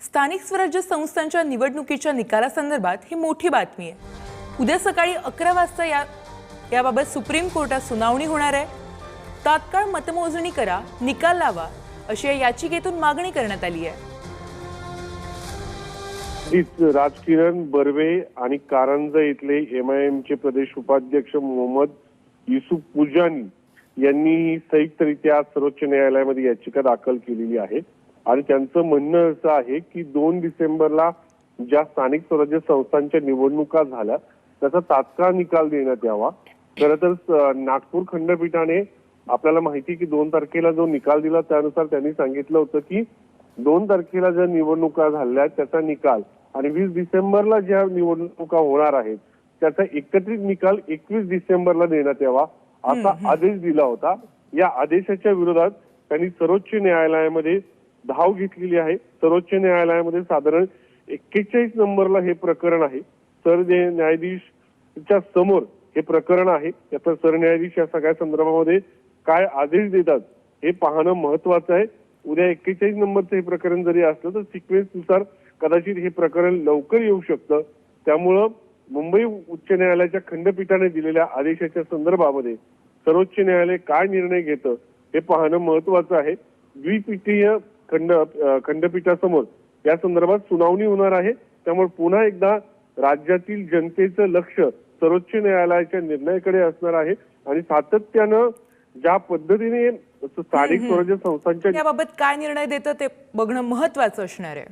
स्थानिक स्वराज्य संस्थांच्या निवडणुकीच्या निकालासंदर्भात ही मोठी बातमी आहे. उद्या सकाळी अकरा वाजता या याबाबत सुप्रीम कोर्टात सुनावणी होणार आहे. तात्काळ मतमोजणी करा निकाल लावा अशी या याचिकेतून मागणी करण्यात आली आहे. राजकिरण बर्वे आणि कारंजा इथले एम आय एमचे प्रदेश उपाध्यक्ष मोहम्मद युसुफ पुजानी यांनी संयुक्तरित्या सर्वोच्च न्यायालयामध्ये याचिका दाखल केलेली आहे. आणि त्यांचं म्हणणं असं आहे की दोन डिसेंबरला ज्या स्थानिक स्वराज्य संस्थांच्या निवडणुका झाल्या त्याचा तात्काळ निकाल देण्यात यावा. खरं तर नागपूर खंडपीठाने आपल्याला माहिती की दोन तारखेला जो निकाल दिला त्यानुसार त्यांनी सांगितलं होतं की दोन तारखेला ज्या निवडणुका झाल्या त्याचा निकाल आणि वीस डिसेंबरला ज्या निवडणुका होणार आहेत त्याचा एकत्रित निकाल एकवीस डिसेंबरला देण्यात यावा असा आदेश दिला होता. या आदेशाच्या विरोधात त्यांनी सर्वोच्च न्यायालयामध्ये धाव घेतलेली आहे. सर्वोच्च न्यायालयामध्ये साधारण एक्केचाळीस नंबरला हे प्रकरण आहे. सर न्यायाधीशच्या समोर हे प्रकरण आहे याचा सरन्यायाधीश या सगळ्या संदर्भामध्ये काय आदेश देतात हे पाहणं महत्वाचं आहे. उद्या एक्केचाळीस नंबरचं हे प्रकरण जरी असलं तर सिक्वेन्सनुसार कदाचित हे प्रकरण लवकर येऊ शकतं. त्यामुळं मुंबई उच्च न्यायालयाच्या खंडपीठाने दिलेल्या आदेशाच्या संदर्भामध्ये सर्वोच्च न्यायालय काय निर्णय घेतं हे पाहणं महत्वाचं आहे. द्विपीठीय खंड खंडपीठासमोर. या संदर्भात सुनावणी होणार आहे. त्यामुळे पुन्हा एकदा राज्यातील जनतेचं लक्ष सर्वोच्च न्यायालयाच्या निर्णयाकडे असणार आहे. आणि सातत्यानं ज्या पद्धतीने स्थानिक स्वराज्य संस्थांच्या याबाबत काय निर्णय देतं ते बघणं महत्वाचं असणार आहे.